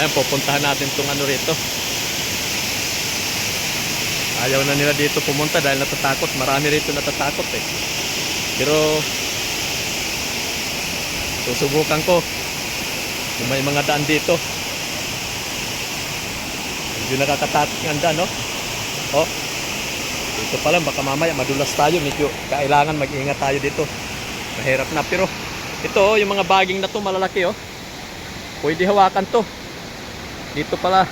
Ayan, pupuntahan natin tong ano rito. Ayaw na nila dito pumunta dahil natatakot. Marami rito natatakot eh. Pero susubukan ko kung may mga daan dito. Medyo nakakatakot ng daan, no? Oh. Dito pa lang, baka mamaya madulas tayo. Medyo kailangan mag-ingat tayo dito. Mahirap na. Pero ito, oh, yung mga baging na to malalaki, oh. Pwede hawakan to. Dito pala,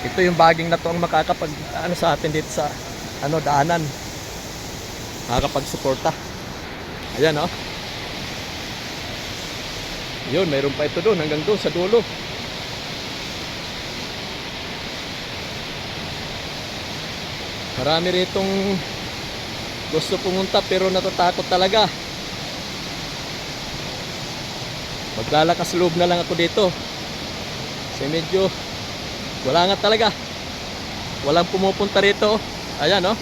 ito yung baging na to ang makakapag ano sa atin dito sa ano daanan. Makakapag suporta. Ayan oh. Yun, mayroon pa ito doon hanggang doon sa dulo. Marami ritong gusto pumunta pero natatakot talaga. Maglalakas loob na lang ako dito. Kasi medyo wala nga talaga. Walang pumupunta rito. Ayan oh.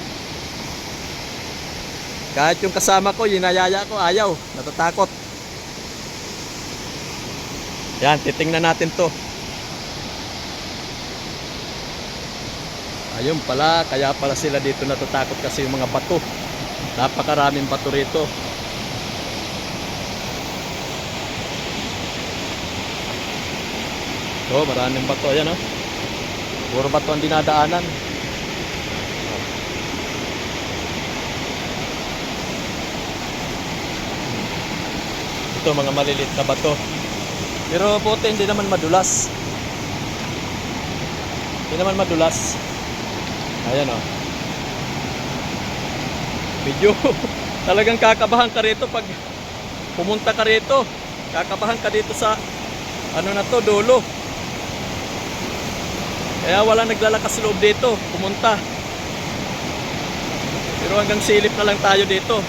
Kahit yung kasama ko, yinayaya ko, ayaw. Natatakot. Yan, titingnan natin to. Ayun pala, kaya pala sila dito natatakot kasi yung mga bato. Napakaraming bato rito. Oh, maraming bato. Ayan, oh. Puro bato ang dinadaanan. Ito, mga maliliit na bato. Pero puti, hindi naman madulas. Hindi naman madulas. Ayan, oh. Medyo talagang kakabahan ka rito pag pumunta ka rito. Kakabahan ka dito sa ano na to, dulo. Kaya wala naglalakas loob dito, pumunta. Pero hanggang silip na lang tayo dito.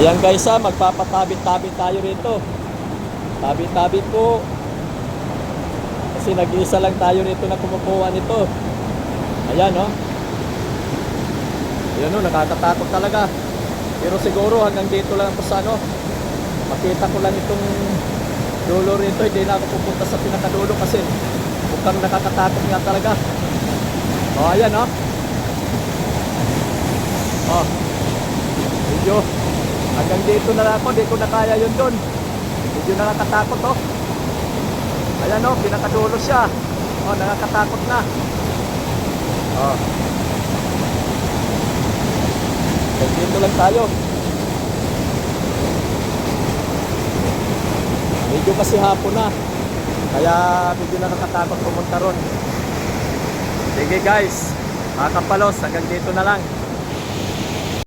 Ayan guys ha, magpapatabit-tabit tayo rito. Tabit-tabit po. Kasi nag-iisa lang tayo rito na kumukuha nito. Ayan no. Ayan no, nakakatakot talaga. Pero siguro hanggang dito lang ako sa ano, makita ko lang itong dulo rito, hindi na ako pupunta sa pinakadulo kasi mukhang nakakatakot nga talaga. O, oh, ayan, o. Oh. Medyo, hanggang dito na ako, hindi ko na kaya yun doon. Medyo nakakatakot, oh. Ayan, o, pinakadulo siya. O, nakakatakot na. O. Hanggang dito lang tayo. Medyo kasi hapon na. Kaya medyo nakakatakot pumunta ron. Sige guys, mga kapalos, hanggang dito na lang.